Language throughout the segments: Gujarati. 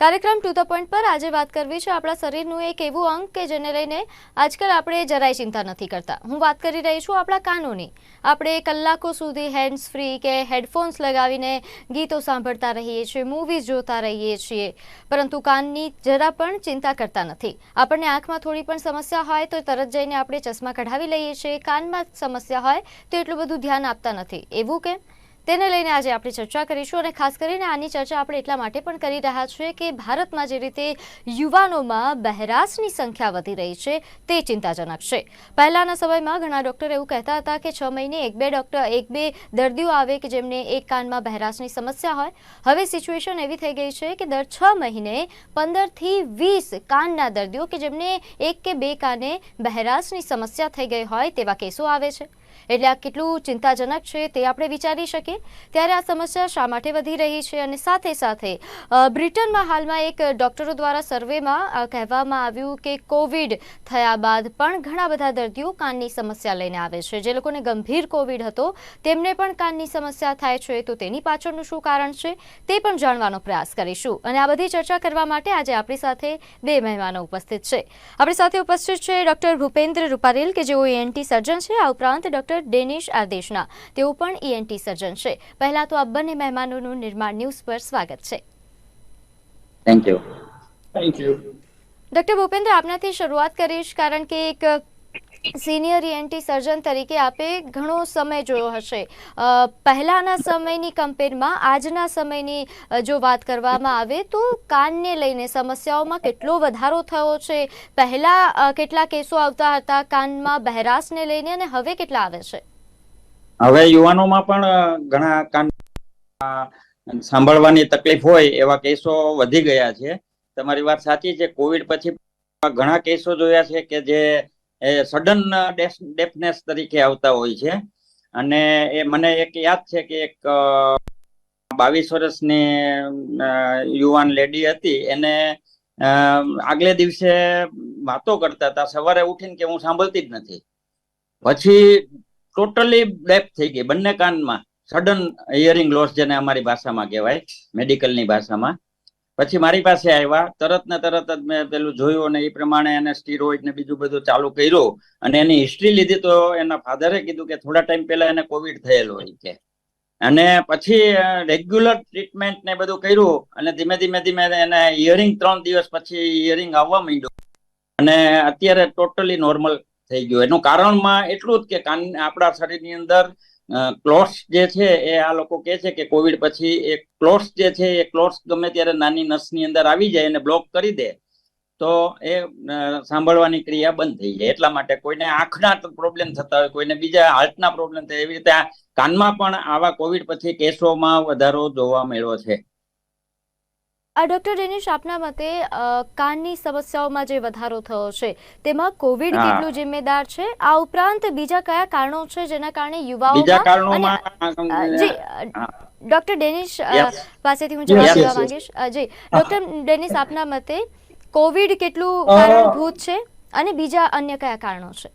કાર્યક્રમ ટુ ધ પોઈન્ટ પર આજે વાત કરવી છે આપણા શરીરનું એક એવું અંગ કે જેને લઈને આજકાલ આપણે જરાય ચિંતા નથી કરતા. હું વાત કરી રહી છું આપણા કાનોની. આપણે કલાકો સુધી હેન્ડ્સ ફ્રી કે હેડફોન્સ લગાવીને ગીતો સાંભળતા રહીએ છીએ મૂવીઝ જોતા રહીએ છીએ, પરંતુ કાનની જરા પણ ચિંતા કરતા નથી. આપણને આંખમાં થોડી પણ સમસ્યા હોય તો તરત જઈને આપણે ચશ્મા કઢાવી લઈએ છીએ. કાનમાં સમસ્યા હોય તો એટલું બધું ધ્યાન આપતા નથી. એવું કેમ? તેને લઈને આજે આપણે ચર્ચા કરીશું અને ખાસ કરીને આની ચર્ચા આપણે એટલા માટે પણ કરી રહ્યા છીએ કે ભારતમાં જે રીતે યુવાનોમાં બહેરાશની સંખ્યા વધી રહી છે, તે ચિંતાજનક છે. પહેલાના સમયમાં ઘણા ડૉક્ટર એવું કહેતા હતા કે છ મહિને એક બે ડૉક્ટર, એક બે દર્દીઓ આવે કે જેમને એક કાનમાં બહેરાશની સમસ્યા હોય. હવે સિચ્યુએશન એવી થઈ ગઈ છે કે દર છ મહિને પંદરથી વીસ કાનના દર્દીઓ કે જેમને એક કે બે કાને બહેરાશની સમસ્યા થઈ ગઈ હોય તેવા કેસો આવે છે. એટલે આ કેટલું ચિંતાજનક છે તે આપણે વિચારી શકીએ. ત્યારે આ સમસ્યા શા માટે વધી રહી છે અને સાથે સાથે બ્રિટનમાં હાલમાં એક ડોક્ટરો દ્વારા સર્વેમાં કહેવામાં આવ્યું કે કોવિડ થયા બાદ પણ ઘણા બધા દર્દીઓ કાનની સમસ્યા લઈને આવે છે. જે લોકોને ગંભીર કોવિડ હતો, તેમને પણ કાનની સમસ્યા થાય છે. તો તેની પાછળનું શું કારણ છે, તે પણ જાણવાનો પ્રયાસ કરીશું. અને આ બધી ચર્ચા કરવા માટે આજે આપણી સાથે બે મહેમાનો ઉપસ્થિત છે. આપણી સાથે ઉપસ્થિત છે ડોક્ટર ભૂપેન્દ્ર રૂપારેલ, કે જેઓ એન્ટી સર્જન છે. આ ઉપરાંત ડોક્ટર ડેનિશ આદેશના. તેઓ પણ ઈએનટી સર્જન છે. પહેલા તો આ બંને મહેમાનોનું નિર્માણ ન્યૂઝ પર સ્વાગત છે. Thank you thank you doctor Bhupendra આપનાથી શરૂઆત કરીશ કારણ કે એક સિનિયર ઈએનટી સર્જન તરીકે આપે ઘણો સમય જોયો હશે. પહેલાના સમયની કમ્પેરમાં આજના સમયની જો વાત કરવામાં આવે તો કાનને લઈને સમસ્યાઓમાં કેટલો વધારો થયો છે? પહેલા કેટલા કેસો આવતા હતા કાનમાં બહેરાશને લઈને અને હવે કેટલા આવે છે? હવે યુવાનોમાં પણ ઘણા કાન સાંભળવાની તકલીફ હોય એવા કેસો વધી ગયા છે. તમારી વાત સાચી છે. કોવિડ પછી ઘણા કેસો જોયા છે કે જે સડન ડેફનેસ તરીકે આવતા હોય છે. અને એ મને એક યાદ છે કે એક બાવીસ વર્ષની યુવાન લેડી હતી. એને આગલે દિવસે વાતો કરતા હતા. સવારે ઉઠીને કે હું સાંભળતી જ નથી. પછી ટોટલી ડેફ થઈ ગઈ બંને કાનમાં. સડન હિયરિંગ લોસ જેને અમારી ભાષામાં કહેવાય મેડિકલની ભાષામાં. પછી મારી પાસે આવ્યા. તરત ને તરત જ મેં પેલું જોયું અને એ પ્રમાણે એને સ્ટીરોઇડ ને બીજું બધું ચાલુ કર્યું. અને એની હિસ્ટ્રી લીધી તો એના ફાધરે કીધું કે થોડા ટાઈમ પહેલા એને કોવિડ થયેલો હોય કે. અને પછી રેગ્યુલર ટ્રીટમેન્ટ ને બધું કર્યું અને ધીમે ધીમે ધીમે એને હિયરિંગ ત્રણ દિવસ પછી હિયરિંગ આવવા માંડ્યું. અને અત્યારે ટોટલી નોર્મલ થઈ ગયું. એનું કારણમાં એટલું જ કે કાન, આપણા શરીરની અંદર ક્લોટ્સ જે છે એ આ લોકો કહે છે કે કોવિડ પછી એ ક્લોટ્સ જે છે એ ક્લોટ્સ ગમે ત્યારે નાની નસની અંદર આવી જાય અને બ્લોક કરી દે, તો એ સાંભળવાની ક્રિયા બંધ થઈ જાય. એટલા માટે કોઈને આંખના પ્રોબ્લેમ થતા હોય, કોઈને બીજા હાર્ટના પ્રોબ્લેમ થાય. એવી રીતે કાનમાં પણ આવા કોવિડ પછી કેસોમાં વધારો જોવા મળ્યો છે. ડોક્ટર ડેનિશ આપના મતે કાનની સમસ્યાઓમાં જે વધારો થયો છે તેમાં કોવિડ કેટલું જિમ્મેદાર છે? આ ઉપરાંત બીજા કયા કારણો છે જેના કારણે યુવાઓમાં જી ડોક્ટર ડેનિશ પાસેથી હું જવાબ લેવા માંગીશ. જી. ડોક્ટર ડેનિશ આપના મતે કોવિડ કેટલું કારણભૂત છે અને બીજા અન્ય કયા કારણો છે?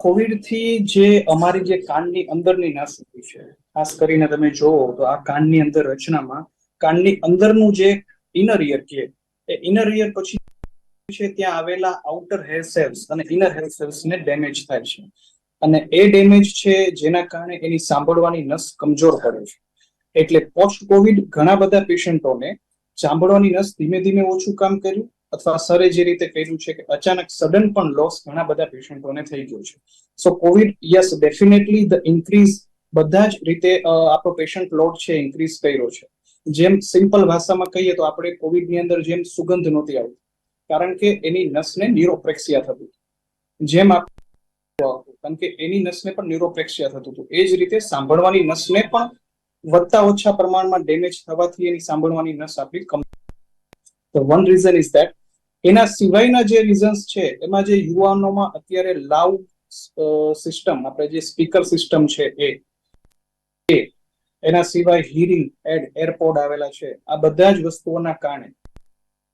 કોવિડથી જે અમારી જે કાનની અંદરની નસ છે ખાસ કરીને તમે જોવો તો આ કાનની અંદર રચનામાં કાનની અંદરનું જે ઇનર ઇયર કે, એ ઇનર ઇયર પછી છે ત્યાં આવેલા આઉટર હેર સેલ્સ અને ઇનર હેર સેલ્સ ને ડેમેજ થાય છે. અને એ ડેમેજ છે જેના કારણે એની સાંભળવાની નસ કમજોર પડે છે. એટલે પોસ્ટ કોવિડ ઘણા બધા પેશન્ટોને સાંભળવાની નસ ધીમે ધીમે ઓછું કામ કર્યું અથવા સરે જે રીતે કર્યું છે કે અચાનક સડન પણ લોસ ઘણા બધા પેશન્ટોને થઈ ગયો છે. So Covid yes definitely the increase બધા જ રીતે આપણો પેશન્ટ લોડ છે ઇન્ક્રીઝ કર્યો છે. જેમ સિમ્પલ ભાષામાં કહીએ તો આપણે કોવિડની અંદર જેમ સુગંધ નહોતી આવતી, કારણ કે એની નસને ન્યુરોપ્રેક્સિયા થતું જેમ કારણ કે એની નસને પણ ન્યુરોપ્રેક્સિયા થતું હતું. એ જ રીતે સાંભળવાની નસને પણ વધતા ઓછા પ્રમાણમાં ડેમેજ થવાથી એની સાંભળવાની નસ આપણી common reason is that એના સિવાયના જે રીઝન્સ છે, એમાં જે યુવાનોમાં અત્યારે લાઉડ સિસ્ટમ આપણે જે સ્પીકર સિસ્ટમ છે એ એના સિવાય હિરિંગ એડ એરપોર્ટ આવેલા છે. આ બધા જ વસ્તુઓના કારણે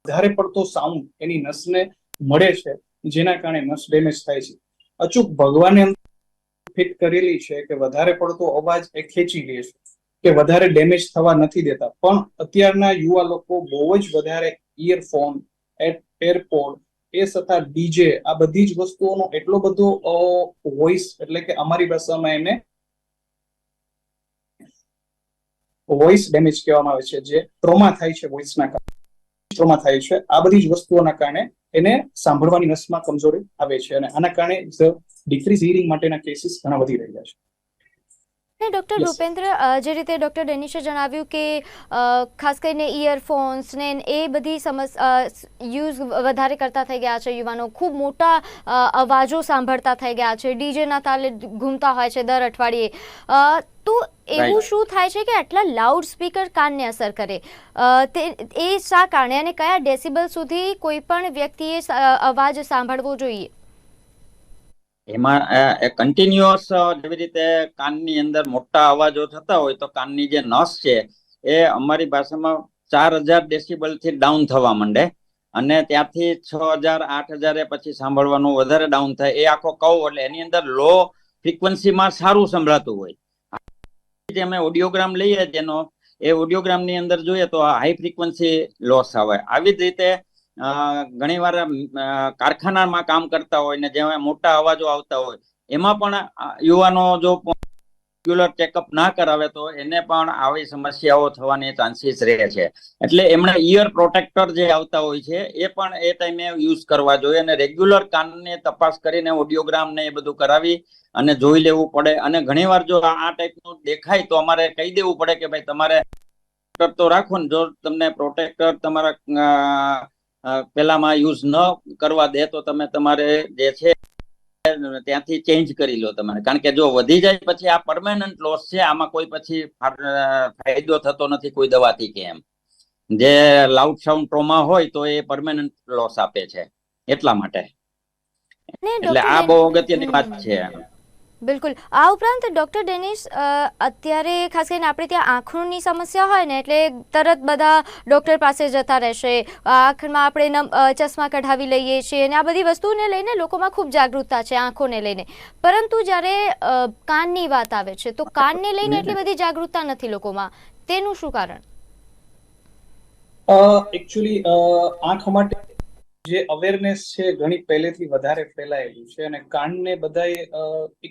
વધારે પડતો સાઉન્ડ એની નસને મળે છે, જેના કારણે નસ ડેમેજ થાય છે. અચૂક ભગવાને ફિટ કરેલી છે કે વધારે પડતો અવાજ એ ખેંચી લે છે, કે વધારે ડેમેજ થવા નથી દેતા. પણ અત્યારના યુવા લોકો બહુ જ વધારે ઇયરફોન એરપોડ એ સતા ડીજે આ બધી જ વસ્તુઓનો એટલો બધો વોઇસ એટલે કે અમારી ભાષામાં એને વોઇસ ડેમેજ કહેવામાં આવે છે, જે ટ્રોમા થાય છે વોઇસના કારણે. ટ્રોમા થાય છે. આ બધી જ વસ્તુઓના કારણે એને સાંભળવાની નસમાં કમજોરી આવે છે અને આના કારણે ડિક્રીઝ હિયરિંગ માટેના કેસીસ ઘણા વધી રહ્યા છે. ને ડૉક્ટર. ભૂપેન્દ્ર જે રીતે ડૉક્ટર ડેનિશે જણાવ્યું કે ખાસ કરીને ઇયરફોન્સ ને એ બધી સમસ યુઝ વધારે કરતા થઈ ગયા છે. યુવાનો ખૂબ મોટા અવાજો સાંભળતા થઈ ગયા છે. ડીજેના તાલે ઘૂમતા હોય છે દર અઠવાડિયે. તો એવું શું થાય છે કે આટલા લાઉડ સ્પીકર કાનને અસર કરે? તે એ શા કારણે અને કયા ડેસિબલ સુધી કોઈ પણ વ્યક્તિએ અવાજ સાંભળવો જોઈએ? એમાં કન્ટિન્યુઅસ જેવી રીતે કાનની અંદર મોટા અવાજો થતા હોય તો કાનની જે નસ છે, એ અમારી ભાષામાં ચાર હજાર ડેસિબલથી ડાઉન થવા માંડે. અને ત્યાંથી છ હજાર, આઠ હજારે પછી સાંભળવાનું વધારે ડાઉન થાય. એ આખો કહું એટલે એની અંદર લો ફ્રીક્વન્સીમાં સારું સંભળાતું હોય. જે અમે ઓડિયોગ્રામ લઈએ જેનો, એ ઓડિયોગ્રામની અંદર જોઈએ તો હાઈ ફ્રિકવન્સી લોસ આવે. આવી જ રીતે ઘણી વાર કારખાનામાં કામ કરતા હોય ને જેમાં મોટા અવાજો આવતા હોય, એમાં પણ યુવાનો જો રેગ્યુલર ચેકઅપ ના કરાવે તો એને પણ આવી સમસ્યાઓ થવાની ચાન્સીસ રહે છે. એટલે એમણે ઇયર પ્રોટેક્ટર જે આવતા હોય છે, એ પણ એ ટાઈમે યુઝ કરવા જોઈએ અને રેગ્યુલર કાનને તપાસ કરીને ઓડિયોગ્રામ ને એ બધું કરાવી અને જોઈ લેવું પડે. અને ઘણીવાર જો આ ટાઈપનું દેખાય તો અમારે કહી દેવું પડે કે ભાઈ તમારે તો રાખો ને, જો તમને પ્રોટેક્ટર તમારા પેલામાં યુઝ ન કરવા દે તો તમે તમારે જે છે ત્યાંથી ચેન્જ કરી લો તમારે. કારણ કે જો વધી જાય પછી આ પરમેનન્ટ લોસ છે આમાં કોઈ પછી ફાયદો થતો નથી કોઈ દવાથી કે એમ. જે લાઉડ સાઉન્ડ ટ્રોમા હોય તો એ પરમેનન્ટ લોસ આપે છે એટલા માટે. એટલે આ બહુ અગત્યની વાત. છે. બિલકુલ. આ ઉપરાંત ડૉક્ટર ડેનિશ અત્યારે ખાસ કરીને આપણે ત્યાં આંખોની સમસ્યા હોય ને એટલે તરત બધા ડૉક્ટર પાસે જતા રહેશે. આંખમાં આપણે ચશ્મા કઢાવી લઈએ છીએ અને આ બધી વસ્તુને લઈને લોકોમાં ખૂબ જાગૃતતા છે આંખોને લઈને. પરંતુ જ્યારે કાનની વાત આવે છે, તો કાનને લઈને એટલી બધી જાગૃતતા નથી લોકોમાં. તેનું શું કારણ? એકચ્યુઅલી આંખ માટે જે અવેરનેસ છે ઘણી પહેલેથી વધારે ફેલાયેલી છે અને કાનને બધાએ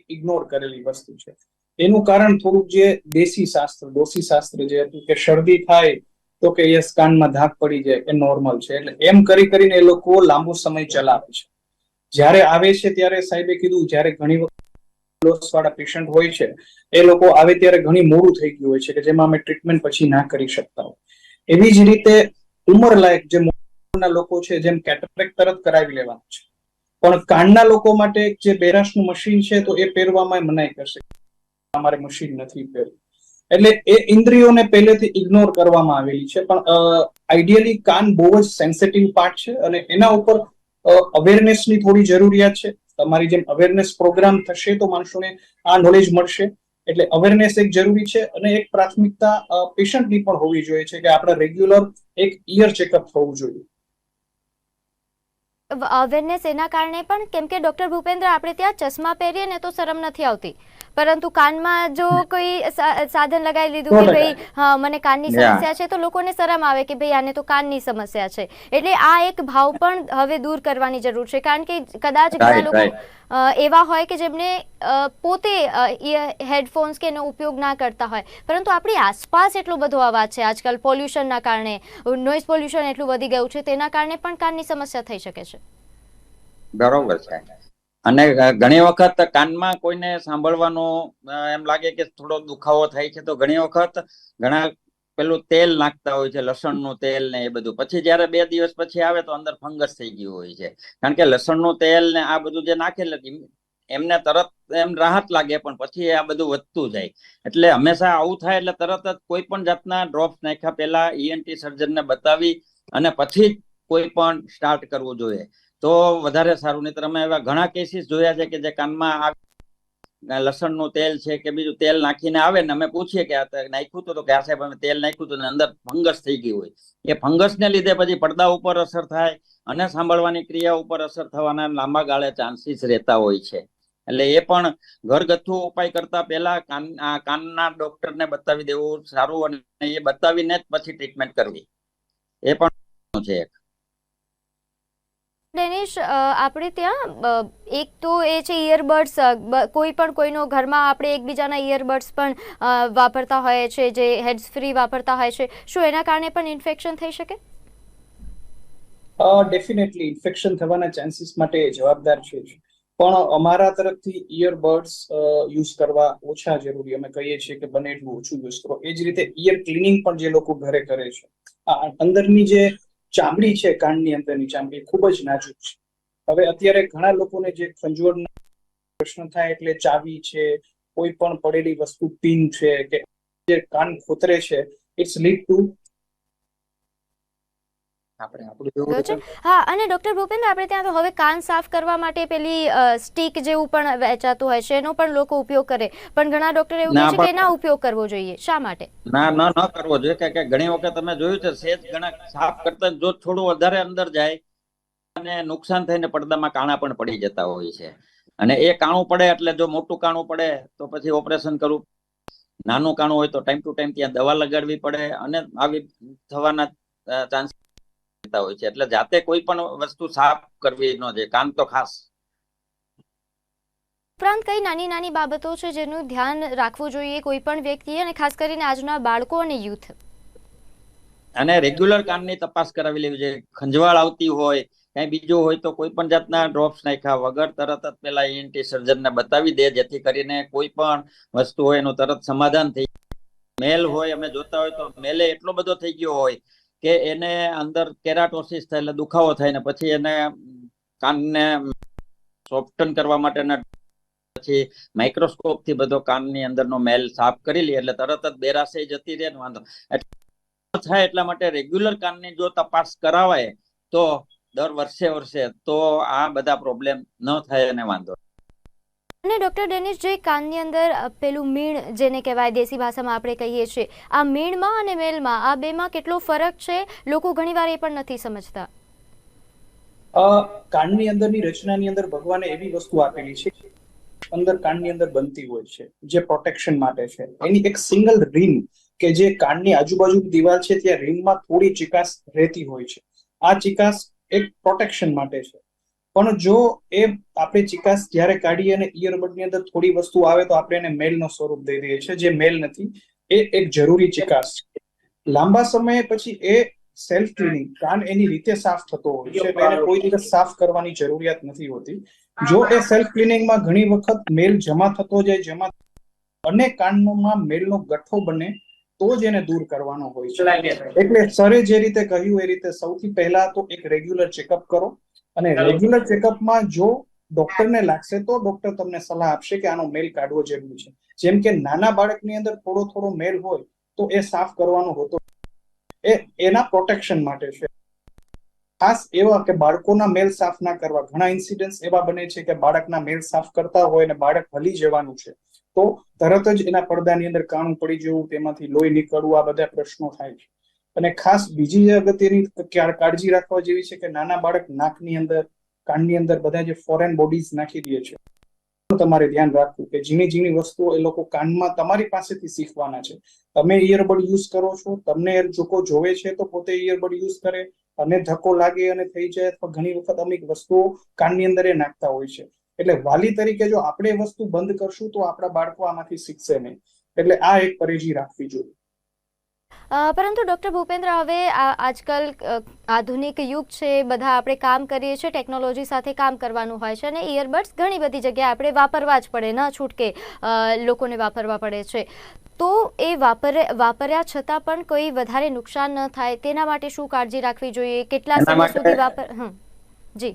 ઇગ્નોર કરેલી વસ્તુ છે. એનું કારણ થોડુંક જે દેશી શાસ્ત્ર દોશી શાસ્ત્ર જે હતું કે શરદી થાય તો કે યસ, કાનમાં ધાક પડી જાય, એ નોર્મલ છે. એટલે એમ કરી કરીને એ લોકો લાંબો સમય ચલાવે છે. જ્યારે આવે છે ત્યારે સાહેબે કીધું, જ્યારે ઘણી વખત વાળા પેશન્ટ હોય છે, એ લોકો આવે ત્યારે ઘણી મોડું થઈ ગયું હોય છે કે જેમાં અમે ટ્રીટમેન્ટ પછી ના કરી શકતા હોય. એવી જ રીતે ઉંમર લાયક જે મોટા લોકો છે, જેમ કેટરેક તરત કરાવી લેવાનું છે. પણ કાનના લોકો માટે જે બેરાશનું મશીન છે, તો એ પહેરવામાં મનાઈ કરશે. અમારે મશીન નથી પહેરવું. એટલે એ ઇન્દ્રિયોને પહેલેથી ઇગ્નોર કરવામાં આવેલી છે. પણ આઈડિયલી કાન બહુ જ સેન્સિટિવ પાર્ટ છે અને એના ઉપર અવેરનેસની થોડી જરૂરિયાત છે. તમારી જેમ અવેરનેસ પ્રોગ્રામ થશે તો માણસોને આ નોલેજ મળશે. એટલે અવેરનેસ એક જરૂરી છે અને એક પ્રાથમિકતા પેશન્ટની પણ હોવી જોઈએ છે કે આપણે રેગ્યુલર એક ઇયર ચેકઅપ થવું જોઈએ. અવેરનેસ એના કારણે પણ કેમ કે ડૉક્ટર ભૂપેન્દ્ર આપણે ત્યાં ચશ્મા પહેરીએ ને તો શરમ નથી આવતી. પરંતુ કાનમાં જો કોઈ સાધન લગાવી લીધું કે ભાઈ હા મને કાનની સમસ્યા છે તો લોકોને શરમ આવે કે ભાઈ આને તો કાનની સમસ્યા છે. એટલે આ એક ભાવ પણ હવે દૂર કરવાની જરૂર છે. કારણ કે કદાચ ઘણા લોકો એવા હોય કે જેમને પોતે હેડફોન્સ કે એનો ઉપયોગ ના કરતા હોય. પરંતુ આપણી આસપાસ એટલો બધો અવાજ છે. આજકાલ પોલ્યુશનના કારણે નોઇઝ પોલ્યુશન એટલું વધી ગયું છે તેના કારણે પણ કાનની સમસ્યા થઈ શકે છે. બરોબર છે. અને ઘણી વખત કાનમાં કોઈને સાંભળવાનું એમ લાગે કે થોડો દુખાવો થાય છે, તો ઘણી વખત ઘણા પેલું તેલ નાખતા હોય છે, લસણનું તેલ ને એ બધું. પછી જ્યારે બે દિવસ પછી આવે તો અંદર ફંગસ થઈ ગયું હોય છે. કારણ કે લસણનું તેલ ને આ બધું જે નાખેલ એમને તરત એમ રાહત લાગે, પણ પછી આ બધું વધતું જાય. એટલે હંમેશા આવું થાય, એટલે તરત જ કોઈ પણ જાતના ડ્રોપ્સ નાખ્યા પહેલા ઈએનટી સર્જનને બતાવી અને પછી જ કોઈ પણ સ્ટાર્ટ કરવું જોઈએ. તો વધારે સારું. નહીં અમે એવા ઘણા કેસીસ જોયા છે કે જે કાનમાં લસણનું તેલ છે કે બીજું તેલ નાખીને આવે ને અમે પૂછીએ કે નાખ્યું હતું તો કે આ સાહેબ અમે તેલ નાખ્યું હતું અંદર ફંગસ થઈ ગઈ હોય. એ ફંગસને લીધે પછી પડદા ઉપર અસર થાય અને સાંભળવાની ક્રિયા ઉપર અસર થવાના લાંબા ગાળે ચાન્સીસ રહેતા હોય છે. એટલે એ પણ ઘરગથ્થુ ઉપાય કરતા પહેલા કાન કાનના ડોક્ટરને બતાવી દેવું સારું અને એ બતાવીને જ પછી ટ્રીટમેન્ટ કરવી. એ પણ છે એક. ડેનિશ આપણે ત્યાં એક તો એ છે ઇયરબડ્સ કોઈ પણ કોઈનો ઘરમાં આપણે એકબીજાના ઇયરબડ્સ પણ વાપરતા હોય છે, જે હેડ્સ ફ્રી વાપરતા હોય છે. શું એના કારણે પણ ઇન્ફેક્શન થઈ શકે? ડેફિનેટલી ઇન્ફેક્શન થવાના ચાન્સીસ માટે જવાબદાર છે પણ અમારા તરફથી ઇયરબડ્સ યુઝ કરવા ઓછા જરૂરી. અમે કહીએ છીએ કે બને એટલું ઓછું યુઝ કરો. એ જ રીતે ઇયર ક્લિનિંગ પણ જે લોકો ઘરે કરે છે. અંદરની જે ચામડી છે કાનની અંદરની ચામડી ખૂબ જ નાજુક છે. હવે અત્યારે ઘણા લોકોને જે ખંજવળના પ્રશ્ન થાય એટલે ચાવી છે, કોઈ પણ પડેલી વસ્તુ પિન છે કે જે કાન ખોતરે છે ઇટ્સ લીડ ટુ આપણે આપણું જેવું છે? હા અને ડોક્ટર ભૂપેન્દ્ર આપણે ત્યાં તો હવે કાન સાફ કરવા માટે પેલી સ્ટીક જેવું પણ વેચાતું હોય છે એનો પણ લોકો ઉપયોગ કરે. પણ ઘણા ડોક્ટર એવું કહે છે કે ના ઉપયોગ કરવો જોઈએ. શા માટે? ના ના ન કરવો જોઈએ. કે કે ઘણી વખત તમે જોયું છે સેજ ઘણા સાફ કરતા જો થોડું વધારે અંદર જાય અને નુકસાન થઈને પડદામાં કાણા પણ પડી જતા હોય છે. અને એ કાણું પડે એટલે જો મોટું કાણું પડે તો પછી ઓપરેશન કરવું નાનું કાણું હોય તો ટાઈમ ટુ ટાઈમ ત્યાં દવા લગાડવી પડે અને આવી થવાના ચાન્સ હોય છે. એટલે જાતે કોઈ પણ વસ્તુ સાફ કરવી ન જોઈએ. કામ તો ખાસ. ઉપરાંત કઈ નાની નાની બાબતો છે જેનું ધ્યાન રાખવું જોઈએ કોઈ પણ વ્યક્તિએ અને ખાસ કરીને આજના બાળકો અને યુથ? અને રેગ્યુલર કાનની તપાસ કરાવી લેવી જોઈએ. ખંજવાળ આવતી હોય કઈ બીજું હોય તો કોઈ પણ જાતના ડ્રોપ્સ નાખ્યા વગર તરત જ પેલા ઈએનટી સર્જન ને બતાવી દે જેથી કરીને કોઈ પણ વસ્તુ હોય એનું તરત સમાધાન થઈ મેલ હોય અમે જોતા હોય તો મેલે એટલો બધો થઈ ગયો હોય કે એને અંદર કેરાટોસિસ થાય એટલે દુખાવો થાય ને પછી એને કાનને સોફ્ટન કરવા માટેના પછી માઇક્રોસ્કોપથી બધો કાનની અંદરનો મેલ સાફ કરી લે એટલે તરત જ બેરાશે જતી રહે ને વાંધો. થાય એટલા માટે રેગ્યુલર કાનની જો તપાસ કરાવાય તો દર વર્ષે વર્ષે તો આ બધા પ્રોબ્લેમ ન થાય અને વાંધો. અને ડોક્ટર ડેનિશ જે કાનની અંદર પેલું મીણ, જેને કહેવાય દેશી ભાષામાં આપણે કહીએ છીએ, આ મીણમાં અને મેલમાં, આ બેમાં કેટલો ફરક છે, લોકો ઘણીવાર એ પણ નથી સમજતા. કાનની અંદરની રચનાની અંદર ભગવાને એવી વસ્તુ આપેલી છે, અંદર કાનની અંદર બનતી હોય છે, જે પ્રોટેક્શન માટે છે. એની એક સિંગલ રીમ કે જે કાનની આજુબાજુની દિવાલ છે, ત્યાં રીમમાં થોડી ચિકાસ રહેતી હોય છે. આ ચિકાસ એક પ્રોટેક્શન માટે છે. પણ જો એ આપણે ચિકાસ જ્યારે કાઢીએ અને ઇયરબડની અંદર થોડી વસ્તુ આવે તો આપણે એને મેલનો સ્વરૂપ દઈ દઈએ છીએ જે મેલ નથી. એ એક જરૂરી ચિકાસ છે. લાંબા સમય પછી એ સેલ્ફ ક્લિનિંગ કાન એની રીતે સાફ થતો હોય છે એટલે એને કોઈ રીતે સાફ કરવાની જરૂરિયાત નથી હોતી. જો એ સેલ્ફ ક્લિનિંગમાં ઘણી વખત મેલ જમા થતો જાય જમા અને કાનમાં મેલનો ગઠ્ઠો બને તો જ એને દૂર કરવાનો હોય છે. એટલે સરે જે રીતે કહ્યું એ રીતે સૌથી પહેલા તો એક રેગ્યુલર ચેકઅપ કરો. અને રેગ્યુલર ચેકઅપમાં જો ડોક્ટરને લાગશે તો ડોક્ટર તમને સલાહ આપશે કે આનો મેલ કાઢવો જરૂરી છે. જેમ કે નાના બાળકની અંદર થોડો થોડો મેલ હોય તો એ સાફ કરવાનો હોતો એ એના પ્રોટેક્શન માટે છે. ખાસ એવા કે બાળકોના મેલ સાફ ના કરવા. ઘણા ઇન્સિડન્ટ એવા બને છે કે બાળકના મેલ સાફ કરતા હોય અને બાળક હલી જવાનું છે. તો તરત જ એના પડદાની અંદર કાણું પડી જવું તેમાંથી લોહી નીકળવું આ બધા પ્રશ્નો થાય છે. અને ખાસ બીજી અગત્યની કાળજી રાખવા જેવી છે કે નાના બાળક નાકની અંદર, કાનની અંદર બધા જે ફોરેન બોડીઝ નાખી દે છે. તમારે ધ્યાન રાખવું કે ઝીણી ઝીણી વસ્તુઓ એ લોકો કાનમાં તમારી પાસેથી શીખવાના છે. તમે ઇયરબડ યુઝ કરો છો, તમને એ જોવે છે તો પોતે ઇયરબડ યુઝ કરે, અને ધક્કો લાગે અને થઈ જાય અથવા ઘણી વખત અમુક વસ્તુઓ કાનની અંદર એ નાખતા હોય છે. એટલે વાલી તરીકે જો આપણે વસ્તુ બંધ કરશું તો આપણા બાળકો આમાંથી શીખશે નહીં. એટલે આ એક પરેજી રાખવી જોઈએ. પરંતુ ડોક્ટર ભૂપેન્દ્ર હવે આજકાલ આધુનિક યુગ છે બધા આપણે કામ કરીએ છીએ ટેકનોલોજી સાથે કામ કરવાનું હોય છે અને ઇયરબડ્સ ઘણી બધી જગ્યાએ આપણે વાપરવા જ પડે ન છૂટકે લોકોને વાપરવા પડે છે. તો એ વાપરે વાપર્યા છતાં પણ કોઈ વધારે નુકસાન ન થાય તેના માટે શું કાળજી રાખવી જોઈએ? કેટલા સમય સુધી વાપર હમ જી.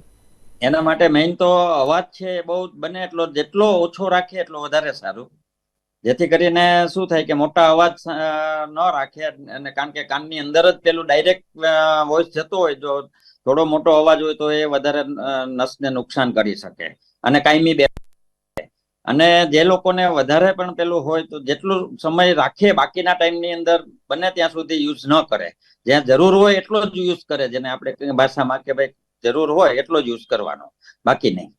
એના માટે મેઇન તો અવાજ છે બહુ બને એટલો જેટલો ઓછો રાખીએ એટલો વધારે સારું. જેથી કરીને શું થાય કે મોટા અવાજ ન રાખે અને કારણ કે કાનની અંદર જ પેલું ડાયરેક્ટ વોઇસ જતો હોય, જો થોડો મોટો અવાજ હોય તો એ વધારે નસને નુકસાન કરી શકે. અને કાયમી બે અને જે લોકોને વધારે પણ પેલું હોય તો જેટલું સમય રાખે બાકીના ટાઈમની અંદર બને ત્યાં સુધી યુઝ ન કરે. જ્યાં જરૂર હોય એટલો જ યુઝ કરે, જેને આપણે ભાષામાં કે ભાઈ જરૂર હોય એટલો જ યુઝ કરવાનો. બાકી નહીં.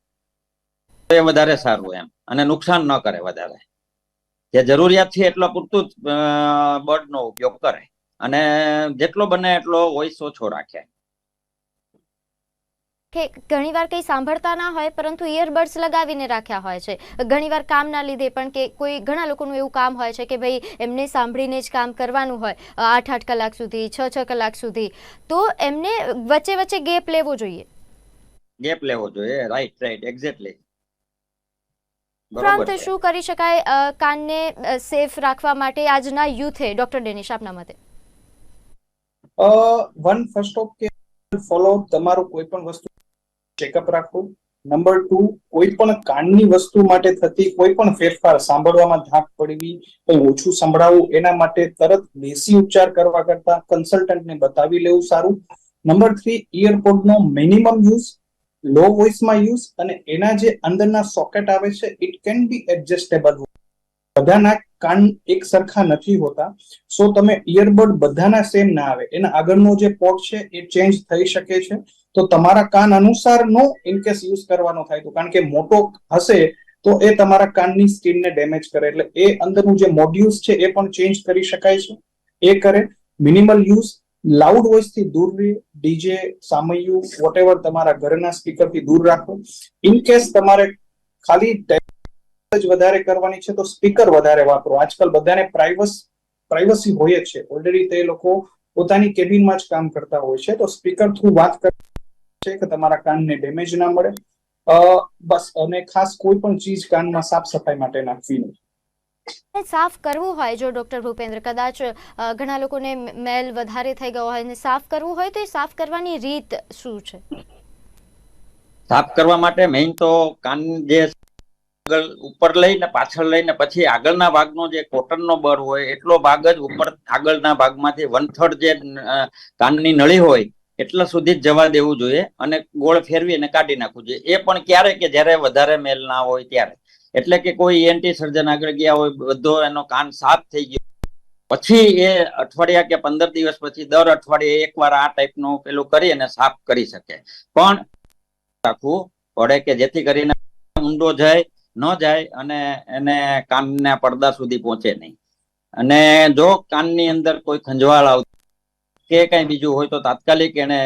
એ વધારે સારું એમ. અને નુકસાન ન કરે વધારે. જે જરૂરિયાત છે એટલો પૂરતું જ બર્ડનો ઉપયોગ કરે. અને જેટલો બને એટલો વોઇસ ઓછો રાખે. કે ઘણીવાર કંઈ સાંભળતા ના હોય પરંતુ ઇયરબડ્સ લગાવીને રાખ્યા હોય છે. ઘણીવાર કામના લીધે પણ કે કોઈ ઘણા લોકોનું એવું કામ હોય છે કે ભાઈ એમને સાંભળીને જ કામ કરવાનું હોય આઠ આઠ કલાક સુધી છ છ કલાક સુધી. તો એમને વચ્ચે વચ્ચે ગેપ લેવો જોઈએ. ગેપ લેવો જોઈએ. Right right exactly. ઉપરાંત શું કરી શકાય? કાનને સેફ રાખવા માટે આજના યુથે ડોક્ટર ડેનિશ આપના મતે. વન ફર્સ્ટ ઓફ કે ફોલો તમારું કોઈ પણ વસ્તુ ચેકઅપ રાખો. નંબર ટુ કોઈ પણ કાનની વસ્તુ માટે થતી કોઈ પણ ફેરફાર સાંભળવામાં ધાક પડવી કઈ ઓછું સંભળાવવું એના માટે તરત દેશી ઉપચાર કરવા કરતા કન્સલ્ટન્ટને બતાવી લેવું સારું. નંબર થ્રી ઇયરપોડનો મિનિમમ યુઝ લો વોઇસમાં યુઝ અને એના જે અંદરના સોકેટ આવે છે ઇટ કેન બી એડજસ્ટેબલ બધાના કાન એક સરખા નથી હોતા. સો તમે ઇયરબડ બધાના સેમ ના આવે. એના આગળનો જે પોર્ટ છે, એ ચેન્જ થઈ શકે છે. તો તમારા કાન અનુસારનો ઇનકેસ યુઝ કરવાનો થાય તો. કારણ કે મોટો હશે તો એ તમારા કાનની સ્કીનને ડેમેજ કરે. એટલે એ અંદરનું જે મોડ્યુલ્સ છે, એ પણ ચેન્જ કરી શકાય છે. એ કરે. મિનિમલ યુઝ લાઉડ વોઇસથી દૂર રહે ડીજે સામૈયું વોટેવર તમારા ઘરના સ્પીકરથી દૂર રાખો. ઇન કેસ તમારે ખાલી જ વધારે કરવાની છે, તો સ્પીકર વધારે વાપરો. આજકાલ બધાને પ્રાઇવસ પ્રાઇવસી હોય જ છે. ઓલરેડી તે લોકો પોતાની કેબિનમાં જ કામ કરતા હોય છે. તો સ્પીકર થ્રુ વાત કરે છે કે તમારા કાનને ડેમેજ ના મળે. બસ, અને ખાસ કોઈ પણ ચીજ કાનમાં સાફ સફાઈ માટે નાખવી નહીં. સાફ કરવું હોય, જો ડોક્ટર ભૂપેન્દ્ર કદાચ ઘણા લોકોને મેલ વધારે થઈ ગયો હોય અને સાફ કરવું હોય તો એ સાફ કરવાની રીત શું છે? સાફ કરવા માટે મેઇન તો કાન જે આગળ ઉપર લઈને પાછળ લઈને પછી આગળના ભાગનો જે કોટનનો બર હોય, એટલો ભાગ જ ઉપર આગળના ભાગમાંથી વન થર્ડ જે કાનની નળી હોય, એટલા સુધી જ જવા દેવું જોઈએ અને ગોળ ફેરવી અને કાઢી નાખવું જોઈએ. એ પણ ક્યારે કે જ્યારે વધારે મેલ ના હોય ત્યારે. એટલે કે કોઈ એન્ટી સર્જન આગળ ગયા હોય, બધો એનો કાન સાફ થઈ ગયો. પછી એ અઠવાડિયા કે પંદર દિવસ પછી, દર અઠવાડિયે એકવાર આ ટાઈપનું પેલું કરી અને સાફ કરી શકે. પણ રાખવું પડે કે જેથી કરીને ઊંડો જાય, ન જાય અને એને કાનના પડદા સુધી પહોંચે નહીં. અને જો કાનની અંદર કોઈ ખંજવાળ આવતી કે કઈ બીજું હોય તો તાત્કાલિક એને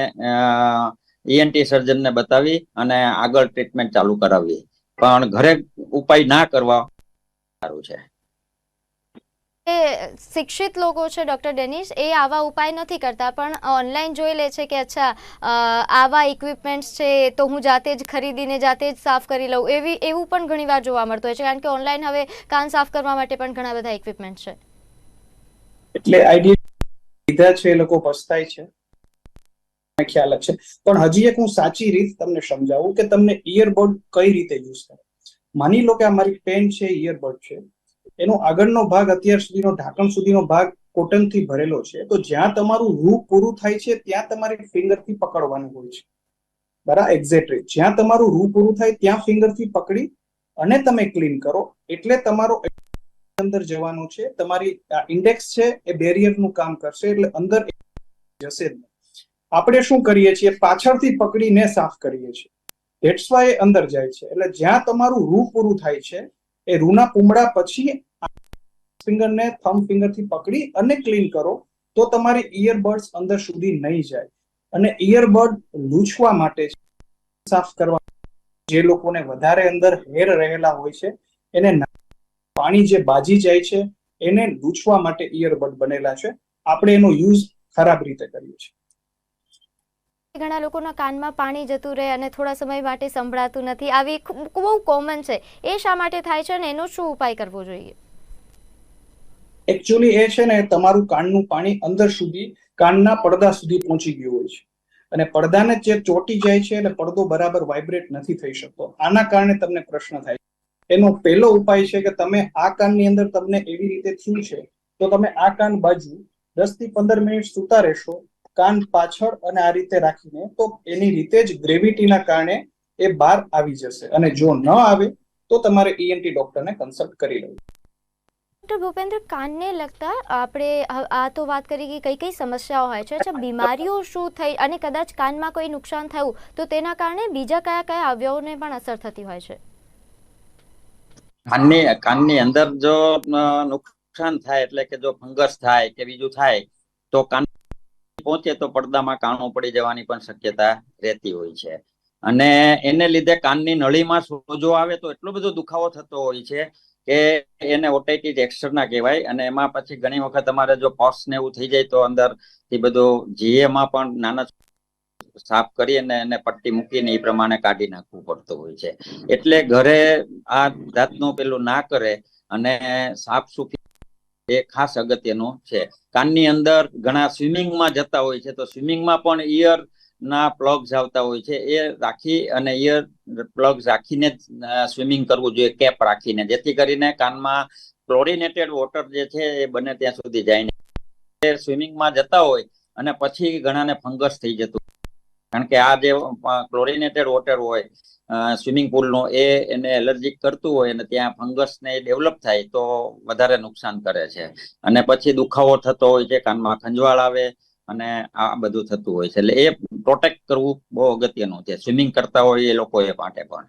ઈએનટી સર્જનને બતાવી અને આગળ ટ્રીટમેન્ટ ચાલુ કરાવવી પણ ઘરે ઉપાય ના કરવા સારું છે. એ શિક્ષિત લોકો છે ડોક્ટર ડેનિશ એ આવા ઉપાય નથી કરતા પણ ઓનલાઈન જોઈ લે છે કે અચ્છા આવા ઇક્વિપમેન્ટ્સ છે તો હું જાતે જ ખરીદીને જાતે જ સાફ કરી લઉં એવી એવું પણ ઘણીવાર જોવા મળતું હોય છે કારણ કે ઓનલાઈન હવે કાન સાફ કરવા માટે પણ ઘણા બધા ઇક્વિપમેન્ટ છે. એટલે આઈડિયા લીધા છે એ લોકો પસ્તાય છે. ખ્યાલ છે. પણ હજી એક હું સાચી રીત તમને સમજાવું કે તમને ઇયરબડ કઈ રીતે યુઝ કરે. માની લો કે આ પેન છે ઇયરબડ છે. એનો આગળનો ભાગ અત્યાર સુધીનો ઢાંકણ સુધીનો ભાગ કોટનથી ભરેલો છે. તો જ્યાં તમારું રૂ પૂરું થાય છે, ત્યાં તમારે ફિંગરથી પકડવાનું હોય છે. બરાબર એક્ઝેક્ટલી જ્યાં તમારું રૂ પૂરું થાય, ત્યાં ફિંગરથી પકડી અને તમે ક્લીન કરો. એટલે તમારો અંદર જવાનું છે. તમારી ઇન્ડેક્સ છે, એ બેરિયરનું કામ કરશે. એટલે અંદર જશે જ નહીં. આપણે શું કરીએ છીએ? પાછળથી પકડીને સાફ કરીએ છીએ. ધેટ્સ વાય અંદર જાય છે. એટલે જ્યાં તમારું રૂ પૂરું થાય છે, એ રૂના પૂમડા પછી ફિંગરને થમ ફિંગરથી પકડી અને ક્લીન કરો, તો તમારી ઇયરબડ્સ અંદર સુધી નહીં જાય. અને ઇયરબડ લૂછવા માટે સાફ કરવા જે લોકોને વધારે અંદર હેર રહેલા હોય છે, એને પાણી જે બાજી જાય છે, એને લૂછવા માટે ઇયરબડ બનેલા છે. આપણે એનો યુઝ ખરાબ રીતે કરીએ છીએ. ઘણા લોકોના કાનમાં પાણી જતું રહે અને થોડા સમય માટે સંભળાતું નથી. આવી બહુ કોમન છે. એ શા માટે થાય છે અને એનો શું ઉપાય કરવો જોઈએ? એકચ્યુઅલી એ છે ને, તમારું કાનનું પાણી અંદર સુધી, કાનના પડદા સુધી પહોંચી ગયું હોય છે. અને પડદાને જે ચોટી જાય છે, એટલે પડદો બરાબર વાઇબ્રેટ નથી થઈ શકતો. આના કારણે તમને પ્રશ્ન થાય એનો પહેલો ઉપાય છે કે તમે આ કાનની અંદર તમને એવી રીતે થયું છે, તો તમે આ કાન બાજુ દસથી પંદર મિનિટ સુતા રહેશો કાન પાછળ અને આ રીતે રાખીને તો એની રીતે જ ગ્રેવિટીના કારણે એ બહાર આવી જશે. અને જો ન આવે તો તમારે ઈએનટી ડોક્ટરને કન્સલ્ટ કરી લેવું. ડોક્ટર ભૂપેન્દ્ર કાનને લગતા આપણે આ તો વાત કરી કે કઈ કઈ સમસ્યાઓ હોય છે. અચ્છા બીમારીઓ શું થઈ અને કદાચ કાનમાં કોઈ નુકસાન થયું તો તેના કારણે બીજા કયા કયા અવયવોને પણ અસર થતી હોય છે? કાનની કાનની અંદર જો નુકસાન થાય એટલે કે જો ફંગસ થાય કે બીજું થાય તો કાન પહોંચે તો પડદામાં કાણું પડી જવાની પણ શક્યતા રહેતી હોય છે. અને એને લીધે કાનની નળીમાં સોજો આવે તો એટલો બધો દુખાવો થતો હોય છે કે એને ઓટેટી એક્સટર્ના કહેવાય અને એમાં પછી ઘણી વખત તમારે જો પર્સ ને એવું થઈ જાય તો અંદરથી બધું જીએમાં પણ નાના સાફ કરી અને એને પટ્ટી મૂકીને એ પ્રમાણે કાઢી નાખવું પડતું હોય છે. એટલે ઘરે આ જાતનું પેલું ના કરે અને સાફ સુફી એ ખાસ અગત્યનું છે. કાનની અંદર ઘણા સ્વિમિંગમાં જતા હોય છે, તો સ્વિમિંગમાં પણ ઇયર ના પ્લગ્સ આવતા હોય છે. એ રાખી અને ઇયર પ્લગ્સ રાખીને સ્વિમિંગ કરવું જોઈએ, કેપ રાખીને. જેથી કરીને કાનમાં ક્લોરિનેટેડ વોટર જે છે, એ બને ત્યાં સુધી જાય સ્વિમિંગમાં જતા હોય અને પછી ઘણાને ફંગસ થઈ જતું કારણ કે આ જે ક્લોરિનેટેડ વોટર હોય સ્વિમિંગ પુલનું એ એને એલર્જીક કરતું હોય અને ત્યાં ફંગસ ને ડેવલપ થાય, તો વધારે નુકસાન કરે છે. અને પછી દુખાવો થતો હોય છે, કાનમાં ખંજવાળ આવે અને આ બધું થતું હોય છે. એટલે એ પ્રોટેક્ટ કરવું બહુ અગત્યનું છે. સ્વિમિંગ કરતા હોય એ લોકો એ માટે પણ.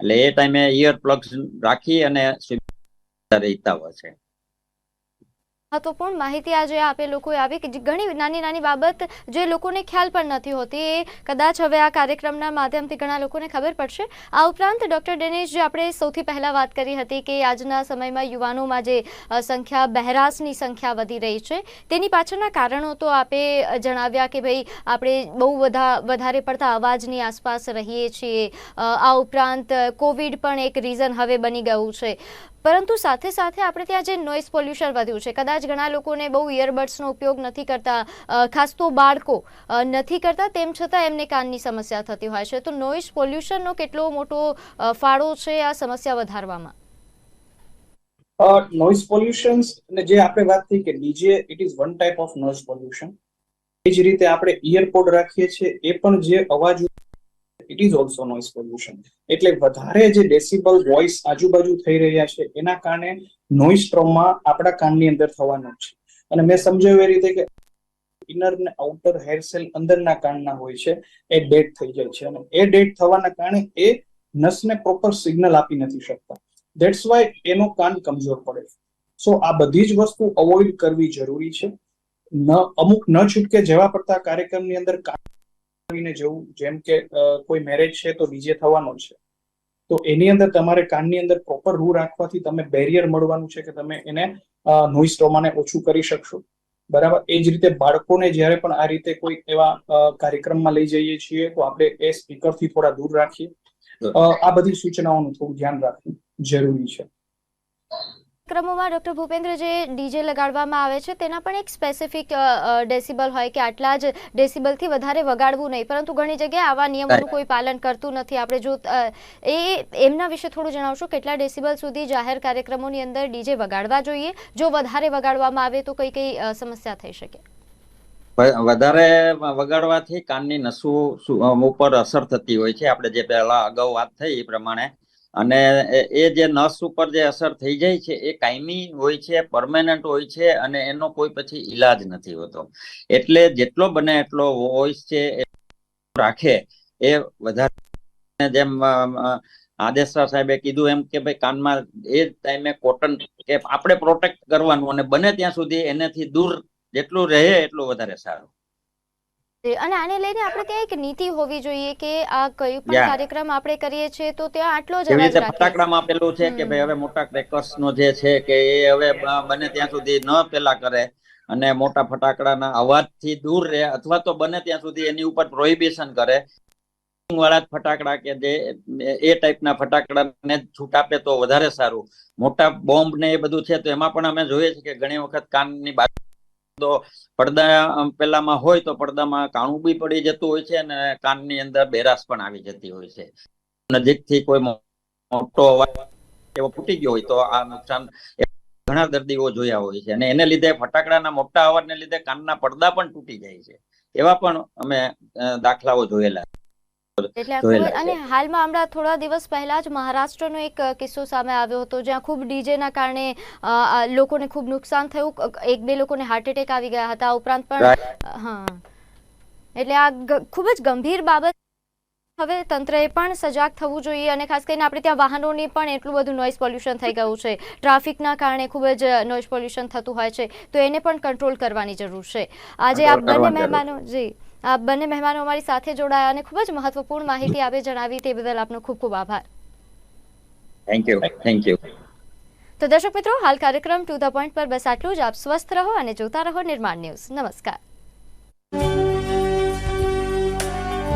એટલે એ ટાઈમે ઇયર પ્લગ્સ રાખી અને સ્વિમિંગ રહેતા હોય છે. મહત્વપૂર્ણ માહિતી આજે આપે લોકોએ આવી કે ઘણી નાની નાની બાબત જે લોકોને ખ્યાલ પણ નથી હોતી, એ કદાચ હવે આ કાર્યક્રમના માધ્યમથી ઘણા લોકોને ખબર પડશે. આ ઉપરાંત ડૉક્ટર ડેનિશ, જે આપણે સૌથી પહેલાં વાત કરી હતી કે આજના સમયમાં યુવાનોમાં જે સંખ્યા, બહેરાશની સંખ્યા વધી રહી છે, તેની પાછળના કારણો તો આપે જણાવ્યા કે ભાઈ આપણે બહુ બધા વધારે પડતા અવાજની આસપાસ રહીએ છીએ. આ ઉપરાંત કોવિડ પણ એક રીઝન હવે બની ગયું છે. પરંતુ સાથે સાથે આપણે ત્યાં જે નોઇઝ પોલ્યુશન વધ્યું છે, કદાચ ઘણા લોકોને બહુ ઇયરબડ્સનો ઉપયોગ નથી કરતા ખાસ તો બાળકો નથી કરતા, તેમ છતાં એમને કાનની સમસ્યા થતી હોય છે. તો નોઇઝ પોલ્યુશનનો કેટલો મોટો ફાળો છે આ સમસ્યા વધારવામાં? નોઇઝ પોલ્યુશન જે આપણે વાત થઈ કે DJ it is one type of noise pollution એ જ રીતે આપણે ઇયરપોડ રાખીએ છીએ, એ પણ જે અવાજ it is also noise pollution એટલે વધારે જે ડેસિબલ વોઇસ આજુબાજુ થઈ રહ્યા છે, એના કારણે નોઇઝ ટ્રોમા આપણા કાનની અંદર થવાનો છે. અને મેં સમજાવ્યું એ રીતે કે ઇનર ને આઉટર હેર સેલ અંદરના કાનના હોય છે, એ ડેડ થઈ જાય છે. અને એ ડેડ થવાના કારણે એ નસને પ્રોપર સિગ્નલ આપી નથી શકતા. ધેટ્સ વાય એનો કાન કમજોર પડે સો આ બધી જ વસ્તુ અવોઇડ કરવી જરૂરી છે. ન, અમુક ન છૂટકે જેવા પડતા કાર્યક્રમની અંદર કાન આવીને જવું. જેમ કે કોઈ મેરેજ છે તો ડીજે થવાનો છે. તો એની અંદર તમારે કાનની અંદર પ્રોપર રૂ રાખવાથી તમે બેરિયર મળવાનું છે કે તમે એને નોઈસ ટ્રોમાને ઓછું કરી શકશો. બરાબર? એ જ રીતે બાળકોને જ્યારે પણ આ રીતે કોઈ એવા કાર્યક્રમમાં લઈ જઈએ છીએ તો આપણે એ સ્પીકરથી થોડા દૂર રાખીએ. આ બધી સૂચનાઓનું થોડું ધ્યાન રાખવું જરૂરી છે. ક્રમોમાં ડૉક્ટર ભૂપેન્દ્ર જે ડીજે લગાડવામાં આવે છે. તેના પણ એક સ્પેસિફિક ડેસિબલ હોય કે આટલા જ ડેસિબલથી વધારે વગાડવું નહીં. પરંતુ ઘણી જગ્યાએ આવા નિયમોનું કોઈ પાલન કરતું નથી. આપણે જો એ, એમના વિશે થોડું જણાવશો. કેટલા ડેસિબલ સુધી જાહેર કાર્યક્રમોની અંદર ડીજે વગાડવા જોઈએ? જો વધારે વગાડવામાં આવે તો કઈ કઈ સમસ્યા થઈ શકે? વધારે વગાડવાથી કાનની નસું ઉપર અસર થતી હોય છે. આપણે જે પહેલા અગાઉ વાત થઈ એ પ્રમાણે અને એ- જે નસ ઉપર જે અસર થઈ જાય છે એ કાયમી હોય છે પરમેનન્ટ હોય છે અને એનો કોઈ પછી ઈલાજ નથી હોતો. એટલે જેટલો બને એટલો વોઇસ છે એ રાખે એ વધારે જેમ અમ, સાહેબે કીધું એમ કે ભાઈ કાનમાં એ ટાઈમે કોટન કે આપણે પ્રોટેક્ટ કરવાનું અને બને ત્યાં સુધી એનાથી દૂર જેટલું રહે એટલું વધારે સારું. અને આને લઈને આપણે ત્યાં એક નીતિ હોવી જોઈએ કે આ કઈ પણ કાર્યક્રમ આપણે કરીએ છીએ તો ત્યાં આટલો જ અવાજ રાખીએ ફટાકડામાં આપેલું છે કે ભાઈ હવે મોટા ક્રેકર્સ નો જે છે કે એ હવે બને ત્યાં સુધી ન પેલા કરે અને મોટા ફટાકડાના અવાજથી દૂર રહે અથવા તો બને ત્યાં સુધી એની ઉપર પ્રોહિબિશન કરે. વાળા ફટાકડા કે જે એ ટાઈપના ફટાકડાને છૂટ આપે તો વધારે સારું. મોટા બોમ્બ ને એ બધું છે તો એમાં પણ અમે જોઈએ છીએ કે ઘણી વખત કાનની બાજુ તો પડદા પેલામાં હોય તો પડદામાં કાણું બી પડી જતું હોય છે અને કાનની અંદર બેરાશ પણ આવી જતી હોય છે. નજીકથી કોઈ મોટો અવાજ એવો ફૂટી ગયો હોય તો આ નુકસાન ઘણા દર્દીઓ જોયા હોય છે. અને એને લીધે ફટાકડાના મોટા અવાજને લીધે કાનના પડદા પણ તૂટી જાય છે. એવા પણ અમે દાખલાઓ જોયેલા એટલે અને હાલમાં હમણાં થોડા દિવસ પહેલા જ મહારાષ્ટ્રનો એક કિસ્સો સામે આવ્યો હતો જ્યાં ખૂબ ડીજેના કારણે લોકોને ખૂબ નુકસાન થયું. એક બે લોકોને હાર્ટ એટેક આવી ગયા હતા. ઉપરાંત પણ હા. એટલે આ ખૂબ જ ગંભીર બાબત. હવે તંત્રએ પણ સજાગ થવું જોઈએ અને ખાસ કરીને આપણે ત્યાં વાહનોની પણ એટલું બધું નોઇઝ પોલ્યુશન થઈ ગયું છે. ટ્રાફિકના કારણે ખૂબ જ નોઇઝ પોલ્યુશન થતું હોય છે. તો એને પણ કંટ્રોલ કરવાની જરૂર છે. આજે આ Control બંને મહેમાનો જી. બંને મહેમાનો અમારી સાથે જોડાયા અને ખૂબ જ મહત્વપૂર્ણ માહિતી આપે જણાવી તે બદલ આપનો ખૂબ ખૂબ આભાર. થેન્ક યુ થેન્ક યુ તો દર્શક મિત્રો હાલ કાર્યક્રમ ટુ ધ પોઈન્ટ પર બસ આટલું જ. આપ સ્વસ્થ રહો અને જોતા રહો નિર્માણ ન્યૂઝ. નમસ્કાર.